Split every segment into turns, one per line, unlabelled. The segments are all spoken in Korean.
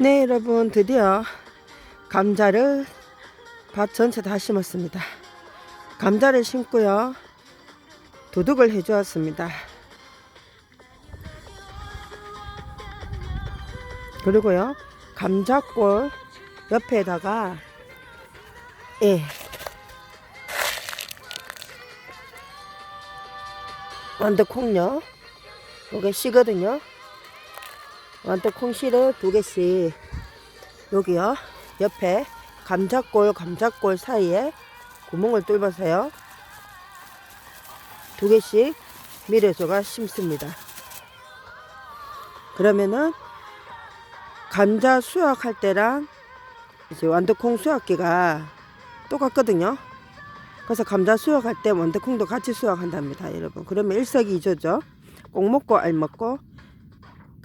네, 여러분, 드디어 감자를 밭 전체 다 심었습니다. 감자를 심고요. 도둑을 해 주었습니다. 그리고요, 감자골 옆에다가, 예, 완두콩요. 요게 씨거든요. 완두콩 씨를 두 개씩 여기요. 옆에 감자골 감자골 사이에 구멍을 뚫어서요. 두 개씩 미래소가 심습니다. 그러면은 감자 수확할 때랑 이제 완두콩 수확기가 똑같거든요. 그래서 감자 수확할 때 완두콩도 같이 수확한답니다, 여러분. 그러면 일석이조죠. 꼭 먹고 알 먹고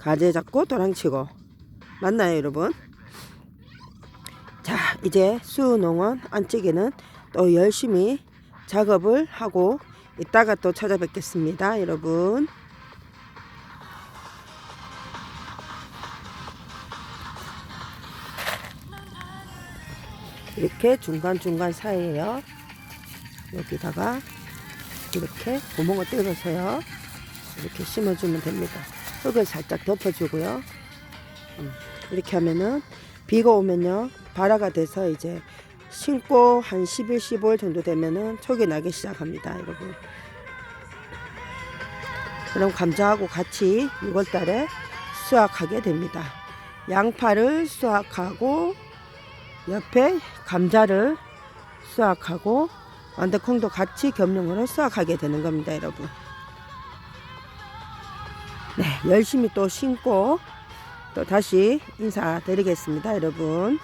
가재 잡고 도랑치고 맞나요, 여러분? 자, 이제 수농원 안찌개는 또 열심히 작업을 하고 이따가 또 찾아뵙겠습니다, 여러분. 이렇게 중간중간 사이에요. 여기다가 이렇게 구멍을 뚫어서요. 이렇게 심어주면 됩니다. 흙을 살짝 덮어주고요. 음, 이렇게 하면은 비가 오면요. 발화가 돼서 이제 심고 한 10일, 15일 정도 되면은 촉이 나기 시작합니다. 여러분. 그럼 감자하고 같이 6월 달에 수확하게 됩니다. 양파를 수확하고 옆에 감자를 수확하고 완두콩도 같이 겸용으로 수확하게 되는 겁니다, 여러분. 네, 열심히 또 심고 또 다시 인사드리겠습니다, 여러분.